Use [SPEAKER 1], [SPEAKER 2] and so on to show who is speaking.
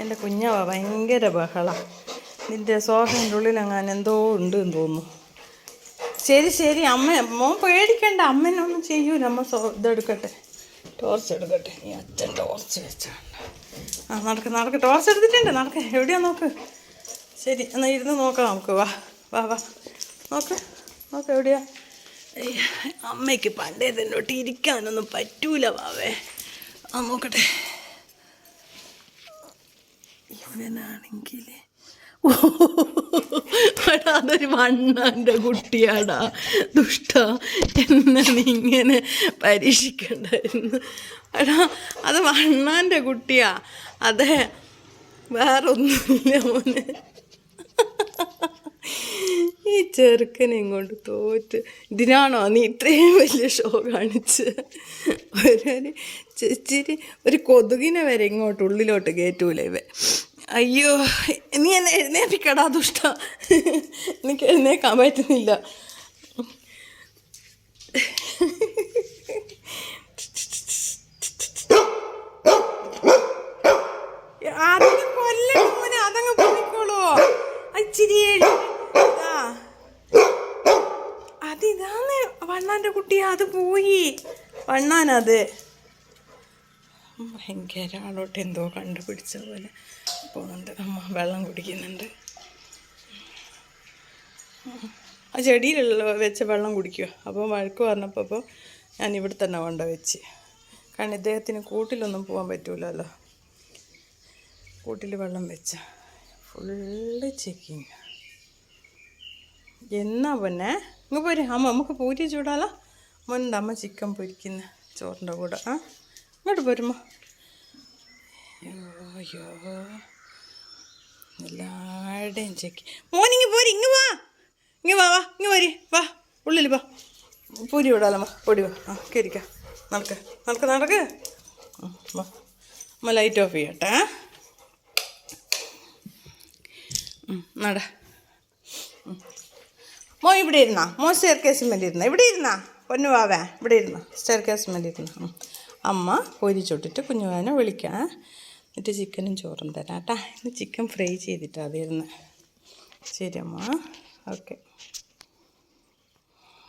[SPEAKER 1] എന്റെ കുഞ്ഞവ ഭയങ്കര ബഹള. നിന്റെ സോഫേന്റെ ഉള്ളിൽ അങ്ങനെ എന്തോ ഉണ്ട് എന്ന് തോന്നുന്നു. ശരി ശരി അമ്മ മോൻ പേടിക്കണ്ട. അമ്മേനൊന്നും ചെയ്യൂല. അമ്മ സോ ഇതെടുക്കട്ടെ. ടോർച്ച് എടുക്കട്ടെ. നീ അച്ഛൻ ടോർച്ച് വെച്ചാണ് ആ നടക്ക് നടക്ക്. ടോർച്ച് എടുത്തിട്ടുണ്ട്. നടക്ക്. എവിടെയാ നോക്ക്? ശരി എന്നാൽ ഇരുന്ന് നോക്കാം നമുക്ക്. വാ വാ വാ. നോക്ക് നോക്ക് എവിടെയാ? അമ്മയ്ക്ക് പണ്ടേ തന്നോട്ട് ഇരിക്കാനൊന്നും പറ്റൂല വാവേ. ആ നോക്കട്ടെ. ഇവനാണെങ്കിൽ അതൊരു മണ്ണാന്റെ കുട്ടിയാടാ. ദുഷ്ട. എന്നെ നീ ഇങ്ങനെ പരീക്ഷിക്കണ്ടായിരുന്നു. എടാ അത് മണ്ണാന്റെ കുട്ടിയാ. അതെ വേറൊന്നുമില്ല മോനെ. ഈ ചെറുക്കനെ ഇങ്ങോട്ട് തോറ്റ്. ഇതിനാണോ നീ ഇത്രയും വലിയ ഷോ കാണിച്ച്? ഒരു ഇച്ചിരി ഒരു കൊതുകിനെ വരെ ഇങ്ങോട്ട് ഉള്ളിലോട്ട് കയറ്റൂല ഇവ അയ്യോ നീ എന്നെ എഴുന്നേപ്പിക്കടാ ദുഷ്ട. എനിക്ക് എഴുന്നേക്കാൻ പറ്റുന്നില്ല. കൊല്ലണം മോനെ അതങ്ങ് പോയിക്കോളൂ ഇച്ചിരി ഇതാ. അതിതാന്ന് വണ്ണാന്റെ കുട്ടി അത് പോയി. വണ്ണാനത്. ഭയങ്കര ആളോട്ട് എന്തോ കണ്ടുപിടിച്ച പോലെ. പോകുന്നുണ്ട് അമ്മ വെള്ളം കുടിക്കുന്നുണ്ട്. ആ ചെടിയിലുള്ള വെച്ച വെള്ളം കുടിക്കുക. അപ്പോൾ വഴക്ക് പറഞ്ഞപ്പോൾ അപ്പോൾ ഞാൻ ഇവിടെ തന്നെ കൊണ്ട വെച്ച്. കാരണം ഇദ്ദേഹത്തിന് കൂട്ടിലൊന്നും പോകാൻ പറ്റൂലല്ലോ. കൂട്ടിൽ വെള്ളം വെച്ച. ഫുള്ള് ചെക്കിങ് എന്നാ പിന്നെ? ഇങ്ങ് പോര്. അമ്മ നമുക്ക് പൂരി ചൂടാലോ? മുൻപ് അമ്മ ചിക്കൻ പൊരിക്കുന്ന? ചോറിന്റെ കൂടെ. ആ? ഇങ്ങോട്ട് പോരുമോ അയ്യോ. അയ്യോ എല്ലാവരുടെയും പോരി ഇങ്ങ് വാ. ഇങ്ങ് വാ വാ ഇങ്ങ് പോരി വാ ഉള്ളിൽ വാ. പൂരി വിടാലോ വാ പൊടി വാ. ആ കയറിക്ക നടക്ക് നടക്ക്. നടക്ക് വാ. അമ്മ ലൈറ്റ് ഓഫ് ചെയ്യട്ടെ. നട. മോ ഇവിടെ ഇരുന്നാ. മോ സ്റ്റെയർ കേസിന്മേൽ ഇരുന്ന. ഇവിടെ ഇരുന്നാ. പൊന്നു വാവേ ഇവിടെ ഇരുന്നാ. സ്റ്റെയർ കേസിൽ വേണ്ടി ഉം. അമ്മ പൊരി ചുട്ടിട്ട് വിളിക്കാം. എന്നിട്ട് ചിക്കനും ചോറും തരാം കേട്ടാ. ഇന്ന് ചിക്കൻ ഫ്രൈ ചെയ്തിട്ടാണ് അതിരുന്ന്. ശരി അമ്മ. ഓക്കെ.